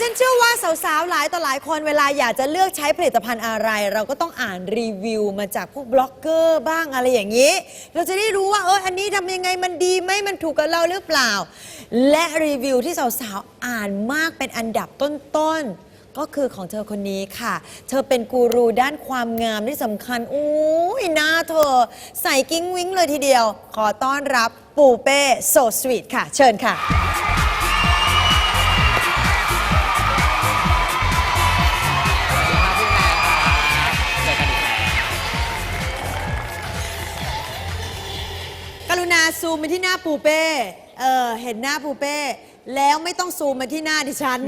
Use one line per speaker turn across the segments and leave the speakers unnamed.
ฉันเชื่อว่าสาวๆ หลายต่อหลายคนเวลาอยากจะเลือกใช้ผลิตภัณฑ์อะไร เราก็ต้องอ่านรีวิวมาจากพวกบล็อกเกอร์บ้างอะไรอย่างนี้ เราจะได้รู้ว่าเอออันนี้ทำยังไงมันดีไหมมันถูกกับเราหรือเปล่า และรีวิวที่สาวๆ อ่านมากเป็นอันดับต้นๆก็คือของเธอคนนี้ค่ะ เธอเป็นกูรูด้านความงามที่สำคัญอุ้ยหน้าเธอ ใส่กิ้งวิ้งเลยทีเดียว ขอต้อนรับปูเป้โซสวีทค่ะ เชิญค่ะ ซูมไปที่หน้าปูเป้ เออ เห็นหน้าปูเป้ แล้วไม่ต้องซูมมาที่หน้าดิฉัน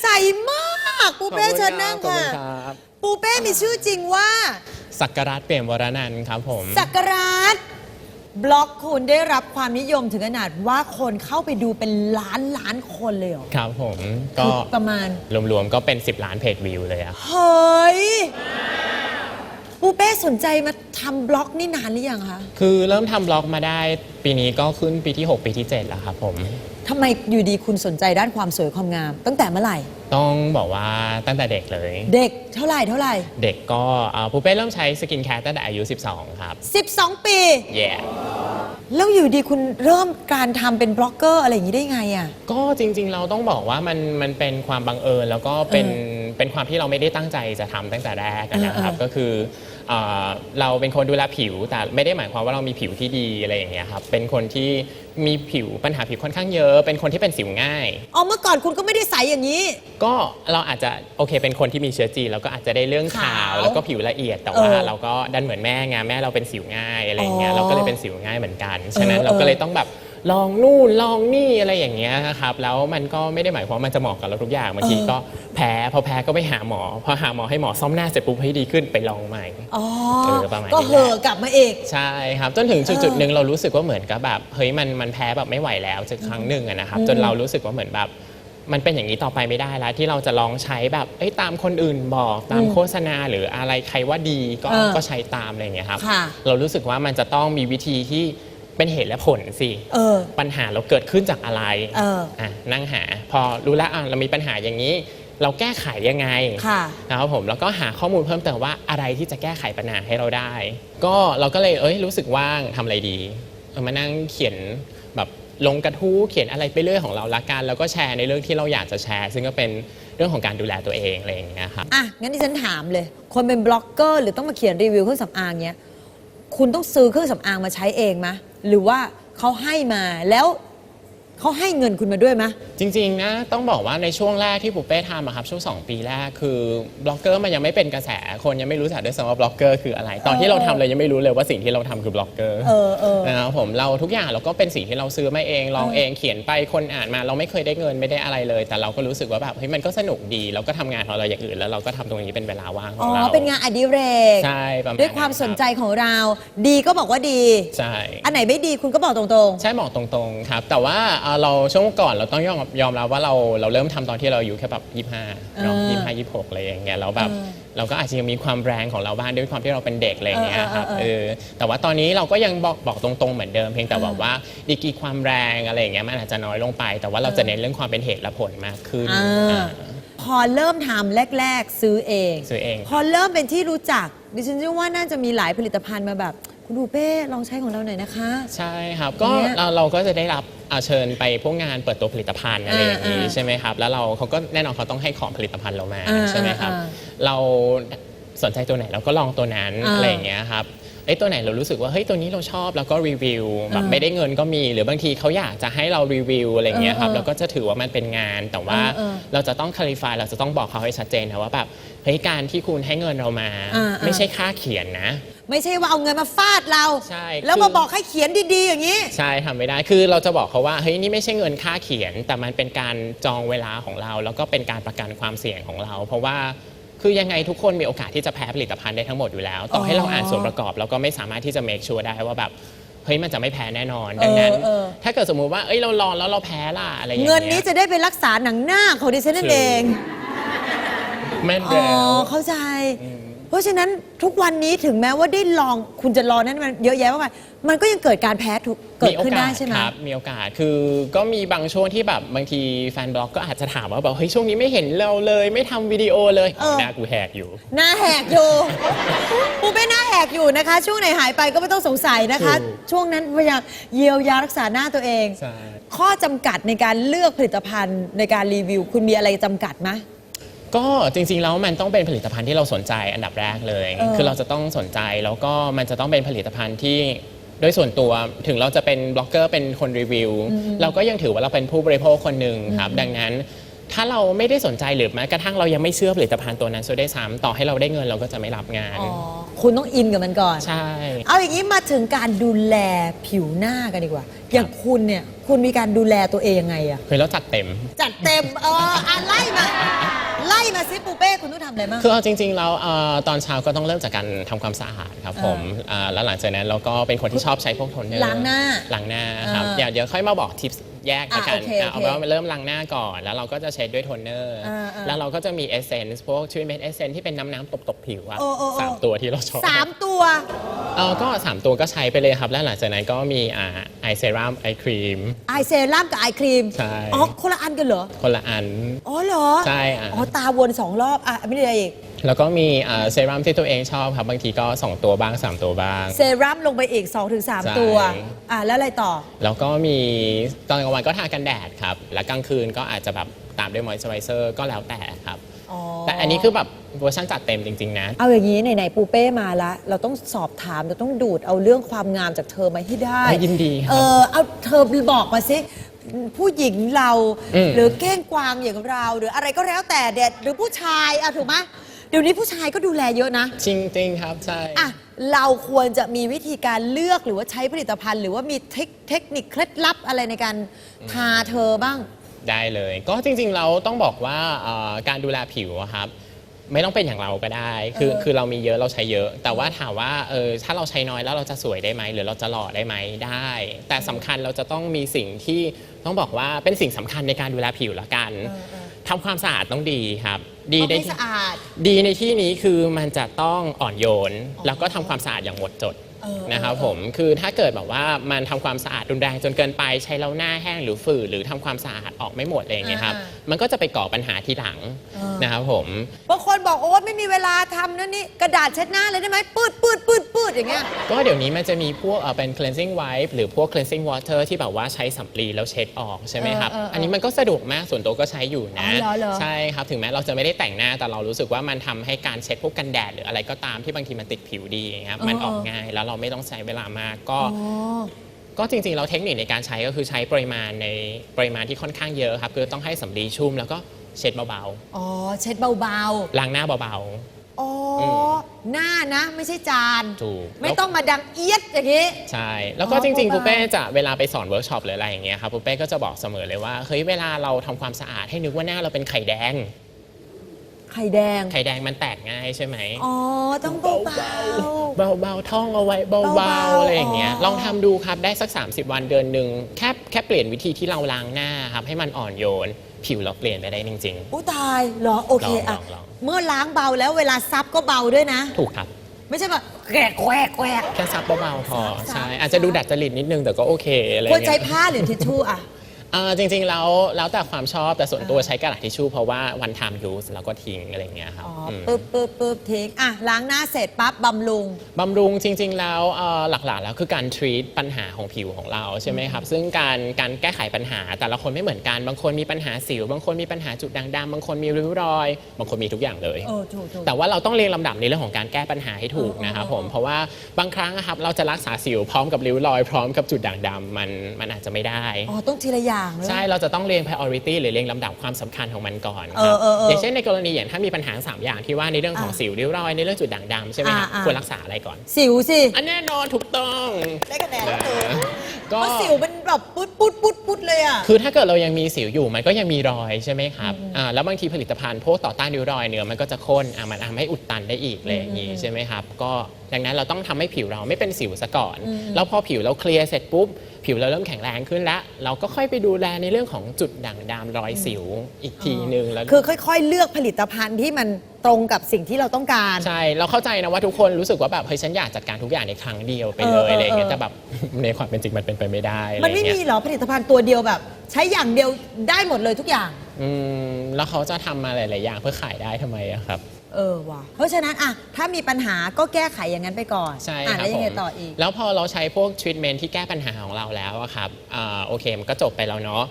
ใสมากปูเป้เชิญนั่ง
ขอบ
ค่ะ
ณรับ
ปูเป้มีชื่อจริงว่า
สักการะเปลี่ยนวรนันท์ครับผม
สักการัตบล็อกคุณได้รับความนิยมถึงขนาดว่าคนเข้าไปดูเป็นล้านล้านคนเลยเหรอ
ครับผม ก็
คือประมาณ
รวมๆก็เป็น 10 ล้านเพจวิวเลยอะ
เฮ้ย ปูเป้สนใจมาทำบล็อกนี่นานหรือยังคะ
คือเริ่มทำบล็อกมาได้ปีนี้ก็ขึ้นปีที่ 6 ปีที่ 7 แล้วครับผม
ทำไมอยู่ดีคุณสนใจด้านความสวยความงาม ตั้งแต่เมื่อไหร่
ต้องบอกว่าตั้งแต่เด็กเลย
เด็กเท่าไหร่เท่าไหร่
เด็กก็เอ่อปูเป้เริ่มใช้สกินแคร์ตั้งแต่อายุ 12 ครับ
12 ปี
แย่
แล้วอยู่ดีคุณเริ่มการทำเป็นบล็อกเกอร์อะไรอย่างนี้ได้ไงอะ่ะ
ก็จริง ๆ เราต้องบอกว่ามันมันเป็นความบังเอิญแล้วก็เป็น
เอ
เป็นความที่เราไม่ได้ตั้งใจจะทำตั้งแต่แรกอะนะครับ
เออเออ
ก็คือ เอ่อเราเป็นคนดูแลผิว แต่ไม่ได้หมายความว่าเรามีผิวที่ดีอะไรอย่างเงี้ยครับเป็นคนที่มีผิวปัญหาผิวค่อนข้างเยอะ เป็นคนที่เป็นสิวง่าย
อ๋อเมื่อก่อนคุณก็ไม่ได้ใสอย่างนี้
ก็เราอาจจะโอเค เป็นคนที่มีเชื้อจีนแล้วก็อาจจะได้เรื่องขาว
ขาว
แล้วก็ผิวละเอียดแต่ว่า
เออ
เราก็ดันเหมือนแม่ไงแม่เราเป็นสิวง่ายอะไรอย่างเงี้
อ๋
ย
อ
เราก็เลยเป็นสิวง่ายเหมือนกันฉะนั้น
เออ
เราก็
เออ
เลยต้องแบบ ลองนู่นลองนี่อะไรอย่างเงี้ยนะครับแล้วมันก็ไม่ได้หมายความว่ามันจะเหมาะกับเราทุกอย่างบางทีก็แพ้พอแพ้ก็ไปหาหมอ พอหาหมอให้หมอซ่อมหน้าเสร็จปุ๊บให้ดีขึ้นไปลองใหม่
อ๋อ
เออประมาณนี้
ก็
แหละ
เห่อะกลับมาอีก
ใช่ครับจนถึงจุด
เออ
จุดหนึ่งเรารู้สึกว่าเหมือนกับแบบเฮ้ยมันมันแพ้แบบไม่ไหวแล้วจากครั้งหนึ่งอะนะครับ
อืม
จนเรารู้สึกว่าเหมือนแบบ มันเป็นอย่างนี้ต่อไปไม่ได้แล้ว ที่เราจะลองใช้แบบเอ้ยตามคนอื่นบอกตาม
อืม
โฆษณาหรืออะไรใครว่าดีก็
เออ
ก็ใช้ตามอะไรอย่างเงี้ยครับ
ค่ะ
เรารู้สึกว่ามันจะต้องมีวิธีที่ เป็นเหตุและผลสิ
เออ
ปัญหาเราเกิดขึ้นจากอะไร
เออ
อะนั่งหา พอรู้แล้วอะเรามีปัญหาอย่างนี้ เราแก้ไขยังไง
ค่ะ
นะครับผมแล้วก็หาข้อมูลเพิ่มเติมว่าอะไรที่จะแก้ไขปัญหาให้เราได้ ก็เราก็เลยเอ้ยรู้สึกว่างทำอะไรดีเออมานั่งเขียนแบบลงกระทู้เขียนอะไรไปเรื่อยของเราละกันแล้วก็แชร์ในเรื่องที่เราอยากจะแชร์ ซึ่งก็เป็นเรื่องของการดูแลตัวเองอะไรอย่างเงี้ยครับ
อะ งั้นดิฉันถามเลย คนเป็นบล็อกเกอร์หรือต้องมาเขียนรีวิวเครื่องสำอางเนี้ย คุณต้องซื้อเครื่องสำอางมาใช้เองมะ หรือว่าเขาให้มาแล้ว เขาให้เงินคุณมาด้วยมะ
จริงๆนะต้องบอกว่าในช่วงแรกที่ปุเป้ทำอะครับช่วง 2 ปีแรกคือบล็อกเกอร์มันยังไม่เป็นกระแสคนยังไม่รู้จักด้วยซ้ำว่าบล็อกเกอร์คืออะไร ตอนที่เราทำเลยยังไม่รู้เลยว่าสิ่งที่เราทำคือบล็อกเกอร์
เออเออ
นะครับผมเราทุกอย่างเราก็เป็นสิ่งที่เราซื้อมาเองลองเองเขียนไปคนอ่านมา เราไม่เคยได้เงินไม่ได้อะไรเลย แต่เราก็รู้สึกว่าแบบเฮ้ยมันก็สนุกดีเราก็ทำงานของเราอย่างอื่น แล้วเราก็ทำตรงนี้เป็นเวลาว่างข
อ๋
อ
อง
เรา
เป็นงานอดิเรก
ใช่ประมาณ
ด้วยความสนใจของเรา ดีก็บอกว่าดี
ใช่
อันไหนไม่ดีคุณก็บอกตรง
ใช่บอกตรงๆครับ แต่ว่าเอ่อเราช่วงก่อนเราต้องยอมยอมรับว่าเราเราเริ่มทำตอนที่เราอายุแค่แบบยี่ห้าเนาะ
เออ
ยี่ห้ายี่หกอะไรอย่างเงี้ยแล้วแบบ
เออ
เราก็อาจจะยังมีความแรงของเราบ้างด้วยความที่เราเป็นเด็กอะไรอย่างเงี้ยครับ
เออ
เอ
เออ
อแต่ว่าตอนนี้เราก็ยังบอกบอกตรงๆเหมือนเดิมเพียงแต่
เออ
แบบว่าดีกรีความแรงอะไรอย่างเงี้ยมันอาจจะน้อยลงไป แต่ว่าเราจะเน้นเรื่องความเป็นเหตุและผลมากขึ้น
อ่า
อ่า
ๆพอเริ่มทำแรก ๆ ซื้อเอง
ซื้อเอง
พอเริ่มเป็นที่รู้จัก ดิฉันเชื่อว่าน่าจะมีหลายผลิตภัณฑ์มาแบบ คุณดูเป้ลองใช้ของเราหน่อยนะคะ
ใช่ครับ ก็
เนี่ย
เราเราก็จะได้รับ อ่าเชิญไปพวกงานเปิดตัวผลิตภัณฑ์อะไรอย่างนี้
อ่าๆ
ใช่ไหมครับแล้วเราเขาก็แน่นอนเขาต้องให้ของผลิตภัณฑ์เรามา
อ่า
ใช่ไหมครับ
อ่า
เราสนใจตัวไหนเราก็ลองตัวนั้น
อ่า
อะไรอย่างเงี้ยครับไอ้ยตัวไหนเรารู้สึกว่าเฮ้ยตัวนี้เราชอบแล้วก็รีวิวแบบ
อ่า
ไม่ได้เงินก็มี หรือบางทีเขาอยากจะให้เรารีวิวอะไรอย่างเงี้ยครับ
เออเออ
เราก็จะถือว่ามันเป็นงาน แต่ว่า
เออเออ
เราจะต้องคลิฟายเราจะต้องบอกเขาให้ชัดเจนนะว่าแบบเฮ้ยการที่คุณให้เงินเรามา
อ่า
ไม่ใช่ค่าเขียนนะ
ไม่ใช่ว่าเอาเงินมาฟาดเรา
ใช่
แล้ว
คือ
มาบอกให้เขียนดีๆ อย่างนี้
ใช่ทำไม่ได้คือเราจะบอกเขาว่าเฮ้ยนี่ไม่ใช่เงินค่าเขียน แต่มันเป็นการจองเวลาของเรา แล้วก็เป็นการประกันความเสี่ยงของเรา เพราะว่าคือยังไงทุกคนมีโอกาสที่จะแพ้ผลิตภัณฑ์ได้ทั้งหมดอยู่แล้ว ต่อให้เราอ่านส่วนประกอบเราก็ไม่สามารถที่จะ make sure ได้ว่าแบบเฮ้ยมันจะไม่แพ้แน่นอนดังนั้น
เออเออ
ถ้าเกิดสมมุติว่าเอ้ยเราลองแล้วเราแพ้ล่ะอะไรอย่างเงี้ย
เงินนี้จะได้ไปรักษาหนังหน้าของดิฉันนั่น
คือ
เอง
แม่น
อ๋อ
แล้ว
เข้าใจ เพราะฉะนั้นทุกวันนี้ถึงแม้ว่าได้ลองคุณจะลองนั้นมันเยอะแยะมากมายมันก็ยังเกิดการแพ้ถูกเกิดขึ้นได้ใช่ไหม
ครับมีโอกาสคือก็มีบางช่วงที่แบบบางทีแฟนบล็อกก็อาจจะถามว่าแบบเฮ้ยช่วงนี้ไม่เห็นเราเลยไม่ทำวิดีโอเลย
เออ
หน้ากูแหกอยู่
หน้าแหกอยู่ ปูเป้หน้าแหกอยู่นะคะ ช่วงไหนหายไปก็ไม่ต้องสงสัยนะคะ
ถูก
ช่วงนั้นพยายามเยียวยารักษาหน้าตัวเอง
ใช่
ข้อจำกัดในการเลือกผลิตภัณฑ์ในการรีวิว คุณมีอะไรจำกัดไหม
ก็จริงๆแล้วมันต้องเป็นผลิตภัณฑ์ที่เราสนใจอันดับแรกเลย
เออ
คือเราจะต้องสนใจแล้วก็มันจะต้องเป็นผลิตภัณฑ์ที่โดยส่วนตัวถึงเราจะเป็นบล็อกเกอร์เป็นคนรีวิว เราก็ยังถือว่าเราเป็นผู้บริโภคคนหนึ่งครับ ดังนั้น ถ้าเราไม่ได้สนใจหรือแม้กระทั่งเรายังไม่เชื่อผลิตภัณฑ์ตัวนั้นซะด้วยซ้ำต่อให้เราได้เงินเราก็จะไม่รับงาน
อ๋อ คุณต้องอินกับมันก่อน
ใช่
เอาอย่างนี้มาถึงการดูแลผิวหน้ากันดีกว่า อย่างคุณเนี่ย คุณมีการดูแลตัวเองยังไงอะ
คือเราจัดเต็ม
จัดเต็มเอออะไล่มา ไล่มาซิปูเป้คุณต้องทำอะไรบ้าง
คือเอาจริงๆแล้วเอ่อตอนเช้าก็ต้องเริ่มจากการทำความสะอาดครับผมอ่าแล้วหลังจากนั้นเราก็เป็นคนที่ชอบใช้พวกโทนเนอร์
ล้างหน้า
ล้างหน้าครับ
อ่า
เดี๋ยวเดี๋ยวค่อยมาบอกทิป แยกละกัน
อะโอเค
อะ
โอเค
เอาเป็นว่าเริ่มล้างหน้าก่อน แล้วเราก็จะเช็ดด้วยโทนเนอร์
อ่าอ่า
แล้วเราก็จะมีเอเซนส์พวกทรีเมนต์เอเซนที่เป็นน้ำน้ำๆตบๆผิวอะ
โอ้โอ้โอ้
สามตัวที่เราชอบ
สามตัว
เออก็สามตัวก็ใช้ไปเลยครับ แล้วหลังจากนั้นก็มีอ่าไอเซรั่มไอครีม
ไอเซรั่มกับไอครีม
ใช่
อ๋อ คนละอันกันเหรอ
คนละอัน
อ๋อเหรอ
ใช่อะ
อ๋อ ตาวนสองรอบ อะไม่ได้อะไรอีก
แล้วก็มีอ่าเซรั่มที่ตัวเองชอบครับบางทีก็สองตัวบ้างสามตัวบ้าง
เซรั่มลงไปอีก2-3
ใช่
ตัว อะแล้วอะไรต่อ
แล้วก็มีตอนกลางวันก็ทากันแดดครับ และกลางคืนก็อาจจะแบบตามด้วยมอยส์เจอไรเซอร์ก็แล้วแต่ครับ
อ๋อ
แต่อันนี้คือแบบเวอร์ชันจัดเต็มจริง ๆ นะ
เอาอย่างนี้ไหนๆปูเป้มาละ เราต้องสอบถามเราต้องดูดเอาเรื่องความงามจากเธอมาให้ได้
ยินดีครับ
เออเอาเธอบอกมาสิผู้หญิงเรา
อืม
หรือเก้งกวางอย่างเรา หรืออะไรก็แล้วแต่เด็ดหรือผู้ชายอะถูกไหมเดี๋ยวนี้ผู้ชายก็ดูแลเยอะนะ
จริงๆครับใช่
อะ เราควรจะมีวิธีการเลือกหรือว่าใช้ผลิตภัณฑ์ หรือว่ามีเทคเทคนิคเคล็ดลับอะไรในการทาเธอบ้าง
ได้เลย ก็จริง ๆ เราต้องบอกว่าเอ่อการดูแลผิวอะครับ ไม่ต้องเป็นอย่างเราก็ได้ คือ
เออ
คือเรามีเยอะเราใช้เยอะ แต่ว่าถามว่าเออถ้าเราใช้น้อยแล้วเราจะสวยได้ไหมหรือเราจะหล่อได้ไหมได้ แต่สำคัญเราจะต้องมีสิ่งที่ต้องบอกว่าเป็นสิ่งสำคัญในการดูแลผิวละกัน ทำความสะอาดต้องดีครับ ดี
ต้อง
ใน
ให้สะอาด
ดีในที่นี้คือมันจะต้องอ่อนโยน แล้วก็ทำความสะอาดอย่างหมดจด
เออ
นะครับ
เออ
ผมคือถ้าเกิดแบบว่ามันทำความสะอาดรุนแรงจนเกินไปใช้แล้วหน้าแห้งหรือฝืดหรือทำความสะอาดออกไม่หมดอะไรอย่างเงี้ยครับ
อ่า
มันก็จะไปก่อปัญหาทีหลัง
เออ
นะครับผม
บางคนบอกโอ๊ตไม่มีเวลาทำนั่นนี่กระดาษเช็ดหน้าเลยได้ไหมปืดปืดปืดปืดอย่างเงี้ย
ก็เดี๋ยวนี้มันจะมีพวกเอ่อเป็น cleansing wipe หรือพวก cleansing water ที่แบบว่าใช้สำลีแล้วเช็ดออกใช่ไหมครับ
เออเออเอออั
อันนี้มันก็สะดวกมากส่วนตัวก็ใช้อยู่นะ
อ๋อเหรอเหรอ
ใช่ครับถึงแม้เราจะไม่ได้แต่งหน้าแต่เรารู้สึกว่ามันทำให้การเช็ดพวกกันแดดหรืออะไรก็ตามที่บางทีมันติดผิวดีอย่างเงี้ยครับมันออกง่ายแล้วเราไม่ต้องใช้เวลามากก็
อ๋อ
ก็จริงๆ เราเทคนิคในการใช้ก็คือใช้ปริมาณในปริมาณที่ค่อนข้างเยอะครับคือต้องให้สำลีชุ่มแล้วก็เช็ดเบา
อ๋อ เช็ดเบา
ๆ ล้างหน้าเบา
ๆ อ๋ออ
ม
หน้านะ ไม่ใช่จาน
ๆ ถูก
ไม่ต้องมาดังเอียดอย่างนี้
ใช่ แล้วก็
อ๋อ
จริงๆ
เบาๆ
ปูเป้จะเวลาไปสอนเวิร์กช็อปหรืออะไรอย่างเงี้ยครับปูเป้ก็จะบอกเสมอเลยว่าเฮ้ยเวลาเราทำความสะอาดให้นึกว่าหน้าเราเป็นไข่แดง
ไข่แดง
ไข่แดงมันแตกง่ายใช่ไหม
อ๋อ ต้องเบา
เบาๆท่องเอาไว้
เบา
เบา
ๆ
ๆอะไรอย่างเงี้ย
อ๋อ
ลองทำดูครับได้สัก 30 วันเดือนหนึ่งแค่แค่เปลี่ยนวิธีที่เราล้างหน้าครับให้มันอ่อนโยน ผิวเราเปลี่ยนไปได้จริง
ๆอุ้ตายเหรอโอเค
ลอง
อะ
ลองลอง
เมื่อล้างเบาแล้วเวลาซับก็เบาด้วยนะ
ๆถูกครับ
ไม่ใช่แบบแกรกแกรกแกรก
แค่ซับเบาๆพอ
ซับ
ใช่
ซับ
อาจจะดูดัดจริตนิดนึงแต่ก็โอเคอะไร
ควร
เงี้
ใช้
ย
ผ้าหรือทิชชู่อะ
อ่าจริงๆแล้วแล้วแต่ความชอบแต่ส่วนตัวใช้กระดาษทิชชู่เพราะว่าวันทามยูสแล้วก็ทิ้งอะไรเงี้ยครับ
อ๋อ
ม
ปึ๊บปึ๊บปึ๊บทิ้งอะล้างหน้าเสร็จปั๊บบำรุง
บำรุงจริง ๆ แล้วเอ่อหลักๆ แล้วคือการทรีตปัญหาของผิวของเราใช่ไหมครับ ซึ่งการการแก้ไขปัญหาแต่ละคนไม่เหมือนกัน บางคนมีปัญหาสิว บางคนมีปัญหาจุดด่างดำบางคนมีริ้วรอย บางคนมีทุกอย่างเลย
เออถูกถูก
แต่ว่าเราต้องเรียงลำดับในเรื่องของการแก้ปัญหาให้ถูกนะครับผม เพราะว่าบางครั้งอะครับเราจะรักษาสิวพร้อมกับริ้วรอย พร้อมกับจุดด่างดำมันมันอาจจะไม่ได้
อ๋อ ต้องทีละอย่างเลย
ใช่เราจะต้องเรียง priority หรือเรียงลำดับความสำคัญของมันก่อนค
เอ
รั
อบเออเออ
อย่างเช่นในกรณีอย่างถ้ามีปัญหา 3 อย่างที่ว่าในเรื่องของ
อะ
สิวริ้วรอยในเรื่องจุดด่างดำใช่ไหมครับ
อะอะ
ควรรักษาอะไรก่อน
สิวสิ
อันแน่นอนถูกต้อง
ได้คะแนนแล้วเออ
ก็
เพราะสิวมัน แบบปุ๊ดปุ๊ดปุ๊ดปุ๊ดเลยอะ
คือถ้าเกิดเรายังมีสิวอยู่มันก็ยังมีรอยใช่ไหมครับอ่าแล้วบางทีผลิตภัณฑ์พวกต่อต้านริ้วรอยเนื้อมันก็จะข้นอะมันทำให้อุดตันได้อีกเลยอย่างนี้ใช่ไหมครับก็ดังนั้นเราต้องทำให้ผิวเราไม่เป็นสิวซะก่อน แล้วพอผิวเราเคลียร์เสร็จปุ๊บ ผิวเราเริ่มแข็งแรงขึ้นแล้ว เราก็ค่อยไปดูแลในเรื่องของจุดด่างดำรอยสิวอีกทีหนึ่งแล้ว
คือค่อย ๆ เลือกผลิตภัณฑ์ที่มัน ตรงกับสิ่งที่เราต้องการ
ใช่ เราเข้าใจนะว่าทุกคนรู้สึกว่าแบบเฮ้ยฉันอยากจัดการทุกอย่างในครั้งเดียวไปเล
เออยเออ
อะไรอย่างเงี้ย
เออ
แต่แบบ ในความเป็นจริงมันเป็นไปไม่ได้อะไร
มันไม่
เงี้
มี
ย
เหรอผลิตภัณฑ์ตัวเดียวแบบ ใช้อย่างเดียวได้หมดเลยทุกอย่าง
อืมแล้วเขาจะทำมาหลาย ๆ อย่างเพื่อขายได้ทำไมอะครับ
เออว่ะเพราะฉะนั้นอะถ้ามีปัญหาก็แก้ไขอย่างนั้นไปก่อน
ใช่
อะ
ครั
แล้
บ
ว
ผ
ยังไง
ม
ต่ออีก
แล้วพอเราใช้พวกทรีทเมนต์ที่แก้ปัญหาของเราแล้วอะครับอ่าโอเค มันก็จบไปแล้วเนาะ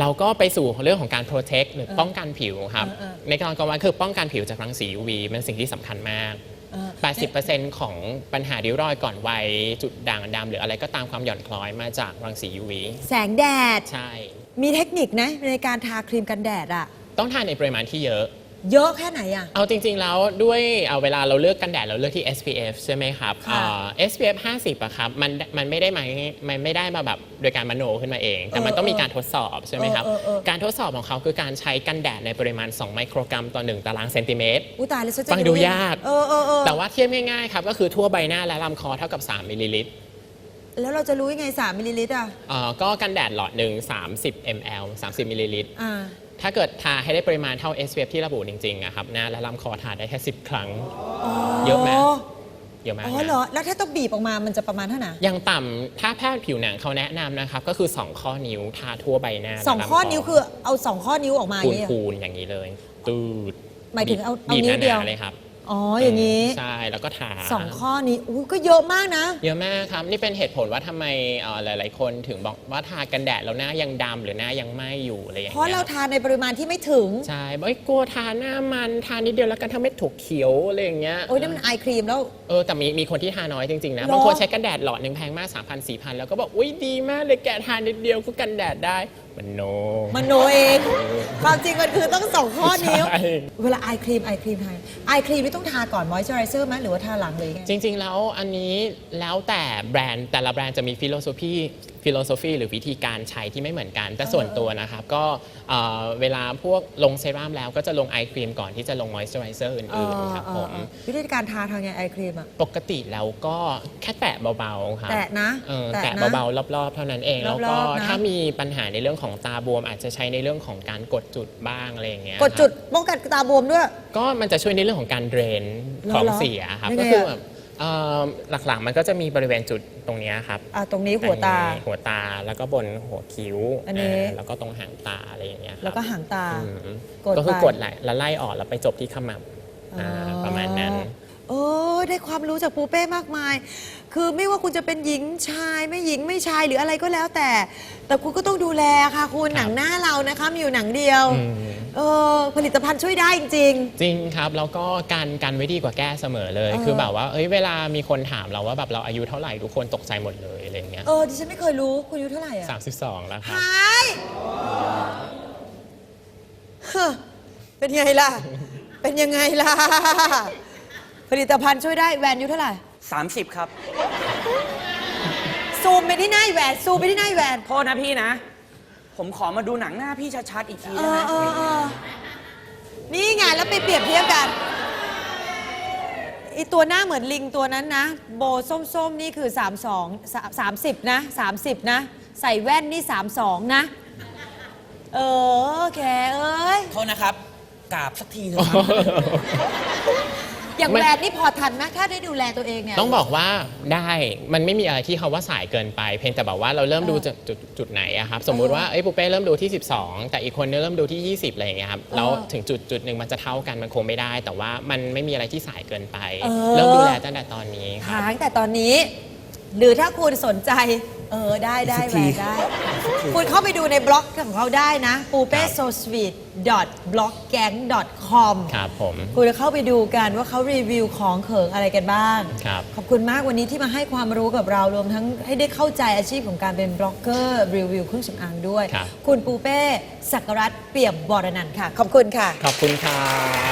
เราก็ไปสู่เรื่องของการ protect หรือป้องกันผิวครับ
เออเออ
ในการกำวันคือป้องกันผิวจากรังสี UV เป็นสิ่งที่สำคัญมาก
เออ
80%ของปัญหาริ้วรอยก่อนวัยจุดด่างดำหรืออะไรก็ตามความหย่อนคล้อยมาจากรังสี UV
แสงแดด
ใช่
มีเทคนิคนะในการทาครีมกันแดดอะ
ต้องทานในปริมาณที่เยอะ
เยอะแค่ไหนอะ
เอาจริง ๆ แล้วด้วยเอาเวลาเราเลือกกันแดดเราเลือกที่ SPF ใช่ไหมครับ
ค่ะ
อ่า SPF 50อะครับมันมันไม่ได้มามันไม่ได้มาแบบโดยการมโนขึ้นมาเอง แต่มันต้องมีการทดสอบใช่ไหมครับ
เออเออเออ
การทดสอบของเขาคือการใช้กันแดดในปริมาณ 2 ไมโครกรัมต่อ 1 ตารางเซนติเมตร
อุยตายแล้วฉันจะ
ฟังดูยาก
เออเออเออ
แต่ว่าเทียบง่ายๆครับก็คือทั่วใบหน้าและลำคอเท่ากับ 3 มิลลิลิตร
แล้วเราจะรู้ยังไง 3 มิลลิลิตรอะ
อ่าก็กันแดดหลอดหนึ่ง30 ml 30 มิลลิลิตร
อ่า
ถ้าเกิดทาให้ได้ปริมาณเท่า SPF ที่ระบุจริงๆอะครับหน้าและลำคอทาได้แค่ 10 ครั้ง เยอะไหมเยอะมาก
อ๋อ
นะ
เหรอ แล้วถ้าต้องบีบออกมามันจะประมาณเท่าไหร่
อย่างต่ำถ้าแพทย์ผิวหนังเขาแนะนำนะครับ ก็คือ 2 ข้อนิ้วทาทั่วใบหน้า
สอง
และลำ
ข้อนิ้วคือเอาสองข้อนิ้วออกมาอ
คู
ย่าง
ณ
นี้เหรอ
คูณอย่างนี้เลย ตูด
หมายถึงเอาเอา
บีบ
นิ้วเดียว
หนาๆเลยครับ
อ๋ออย่างนี้
ใช่ แล้วก็ทา
สองข้อนี้อู้ก็เยอะมากนะ
เยอะมากครับ นี่เป็นเหตุผลว่าทำไมเอ่อหลาย ๆ คนถึงบอกว่าทากันแดดแล้วหน้ายังดำหรือหน้ายังไหม้อยู่อะไรอย่าง
เพ
เงี้ย
ราะเราทานในปริมาณที่ไม่ถึง
ใช่บอกเอ้ยกลัวทาหน้ามันทานิดเดียวแล้วกันถ้าเม็ดถั่วเขียวอะไรอย่างเงี้ย
โอ้ยนั่นมันไอครีมแล้ว
เออแต่มีมีคนที่ทาน้อยจริง ๆ นะ
หรอ
บางคนใช้กันแดดหลอดหนึ่งแพงมาก 3 0 0 4 0 0 แล้วก็บอก อุ้ยดีมากเลยแกะทานิดเดียวก็กันแดดได้ มันโน
มันโนเองความจริงมันคือต้องสองข้อนิ้ว
ใช่
เวลาไอครีมไอครีมทาไอครีมนี่ต้องทาก่อนมอยเจอไรเซอร์ไหมหรือว่าทาหลังเลยไง
จริง ๆ แล้วอันนี้แล้วแต่แบรนด์แต่ละแบรนด์จะมีฟิโลโซฟี ฟิโลโซฟีหรือวิธีการใช้ที่ไม่เหมือนกัน แต่ส่วนตัวนะครับ ก็เอ่อเวลาพวกลงเซรั่มแล้วก็จะลงไอครีมก่อนที่จะลงมอยส์เจอไรเซอร์อื่นๆครับผม
เออเออวิธีการทาทางไงไอครีมอะ
ปกติแล้วก็แค่แตะเบาๆครับ
แตะนะ
เออ
แตะ
แตะ
นะ
เบาๆรอบๆ เท่านั้นเอง แล้ว
ร
ก็
อบๆนะ
ถ้ามีปัญหาในเรื่องของตาบวม อาจจะใช้ในเรื่องของการกดจุดบ้างอะไรอย่างเงี้ย
กดจุด
ครับ
ป้องกันตาบวมด้วย
ก็มันจะช่วยในเรื่องของการเดรน
เหรอ
ของ
เหรอ
เสียครับ
ยังไง
ก็คือ
อะ
แบบ เอ่อหลักๆมันก็จะมีบริเวณจุดตรงเนี้ยครับ
อะตรงนี้หัวตา
อันนี้หัวตาแล้วก็บนหัวคิ้ว
อันนี้า
แล้วก็ตรงหางตาอะไรอย่างเงี้ยครับ
แล้วก็หางตา
อืม
กด
ก็คือ
ไป
กดไหลแล้วไล่ออกแล้วไปจบที่ขมับอ่าประมาณนั้น
โอ้ได้ความรู้จากปูเป้มากมาย คือไม่ว่าคุณจะเป็นหญิงชายไม่หญิงไม่ชายหรืออะไรก็แล้วแต่ แต่คุณก็ต้องดูแลค่ะคุณ
ครับ
หนังหน้าเรานะคะมีอยู่หนังเดียว
อืม
เออผลิตภัณฑ์ช่วยได้จริง
จริงครับ แล้วก็การกันไว้ดีกว่าแก้เสมอเลย
เออ
คือแบบว่าเอ้ยเวลามีคนถามเราว่าแบบเราอายุเท่าไหร่ทุกคนตกใจหมดเลยอะไรอย่างเงี้ย
ๆเออดิฉันไม่เคยรู้คุณอายุเท่าไหร่อะ
สามสิบสองแล้วครับ
หายฮะเป็นไงล่ะ เป็นยังไงล่ะ ผลิตภัณฑ์ช่วยได้แหวนอายุเท่าไหร่
30 ครับ
ซูมไปที่หน้าอีแหวนซูมไปที่หน้าอีแหวน
โทษนะพี่นะ ผมขอมาดูหนังหน้าพี่ชัดๆอีกที
เอ
ได้ไหม
อเออเออนี่ไงแล้วไปเปรียบเทียบกันไอตัวหน้าเหมือนลิงตัวนั้นนะ โบส้มๆนี่คือ 32 30 นะ 30 นะ ใส่แว่นนี่ 32 นะ เออโอเคเอ้ย
โทษนะครับกราบสักทีเถอะครับ
อย่าง
ไม่
แหวนนี่พอทันไหมถ้าได้ดูแลตัวเองเนี่ย
ต้องบอกว่าได้มันไม่มีอะไรที่เขาว่าสายเกินไป เพียงแต่แบบว่าเราเริ่มดูจากจุดจุดไหนอะครับ สมมุติว่าเอ้ยปูเป้เริ่มดูที่ 12 แต่อีกคนนึงเริ่มดูที่ 20อะไรอย่างเงี้ยครับแล้วถึงจุดจุดหนึ่งมันจะเท่ากันมันคงไม่ได้ แต่ว่ามันไม่มีอะไรที่สายเกินไปเริ่มดูแลตั้งแต่ตอนนี้ครับ
หางแต่ตตอนนี้ หรือถ้าคุณสนใจ เออ ได้ได้
สัก
แหว
ที
นได้ คุณเข้าไปดูในบล็อกของเขาได้นะปูเป้
ครับ
so sweet blog gang com
ครับผม
คุณจะเข้าไปดูกันว่าเขารีวิวของเขิงอะไรกันบ้าง
ครับ
ขอบคุณมากวันนี้ที่มาให้ความรู้กับเรารวมทั้งให้ได้เข้าใจอาชีพของการเป็นบล็อกเกอร์รีวิวเครื่องสำอางด้วย
ครับ
คุณปูเป้ สักรัตน์เปี่ยมบรนันท์ค่ะ ขอบคุณค่ะ
ขอบคุณครับ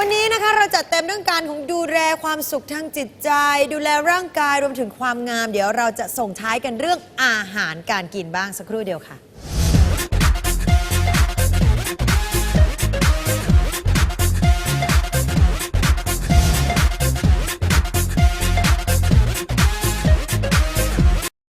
วันนี้นะคะเราจัดเต็มเรื่องการของดูแลความสุขทางจิตใจ ดูแลร่างกายรวมถึงความงาม เดี๋ยวเราจะส่งท้ายกันเรื่องอาหารการกินบ้างสักครู่เดียวค่ะ